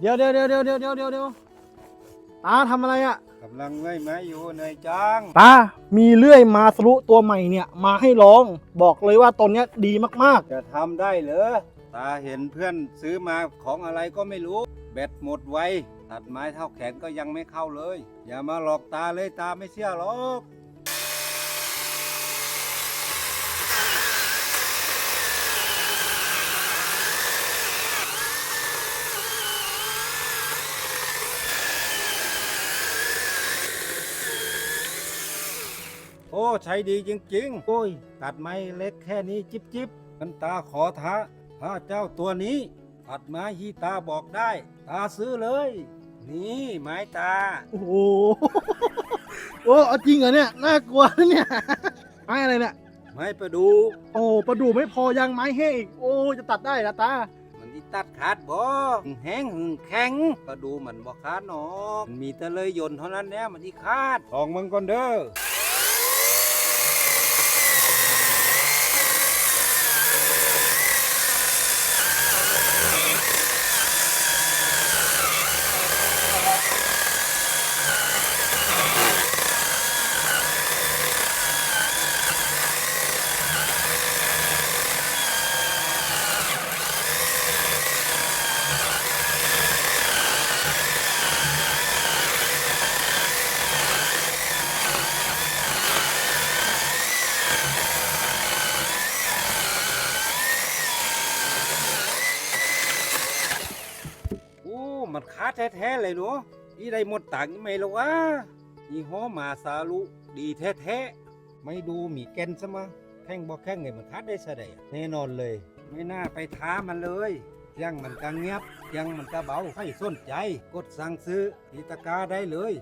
เดี๋ยวเดี๋ยวเดี๋ยวเดี๋ยวเดี๋ยวเดี๋ยวเดี๋ยวเดี๋ยวตาทำอะไรอะกำลังเลื่อยไม้อยู่นายจ้างตา มีเลื่อยมาสรุตัวใหม่เนี่ย มาให้ลอง บอกเลยว่าตอนเนี้ยดีมากจะทำได้เหรอตาเห็นเพื่อนซื้อมาของอะไรก็ไม่รู้ แบตหมดไวตัดไม้เท่าแขนก็ยังไม่เข้าเลย อย่ามาหลอกตาเลยตาไม่เชื่อหรอก โอ้ใช้ดีจริง ๆ โอ้ย ตัดไม้เล็กแค่นี้จิบจิบมันตาขอท้าพระเจ้าตัวนี้ ตัดไม้ที่ตาบอกได้ ตาซื้อเลย นี่ไม้ตาๆโอ้โหโอ้เอาจริงเหรอเนี่ยน่ากลัวนะเนี่ยไม้อะไรเนี่ยไม้ประดู โอ้ประดูไม่พอยังไม้แห้งอีกโอ้จะตัดได้ละตา มันที่ตัดขาดบ่แห้งหึงแข็งประดูมันบ่ขาดหนอกมันมีแต่เลยยนต์เท่านั้นแหละมันที่ขาดลองมันก่อนเด้อ โอ้ มันขาดแท้ๆเลยเนาะอีได้หมดตังค์ไหมล่ะวะยี่ห้อมาซาลุดีแท้ๆไม่ดูมีแกนซะมาแข้งบ่แข้งไงมันคัดได้ซะได้แน่นอนเลย ไม่น่าไปท้ามันเลยยังมันก็เงียบยังมันก็เบาให้สนใจ กดสั่งซื้อทีตะกาได้เลย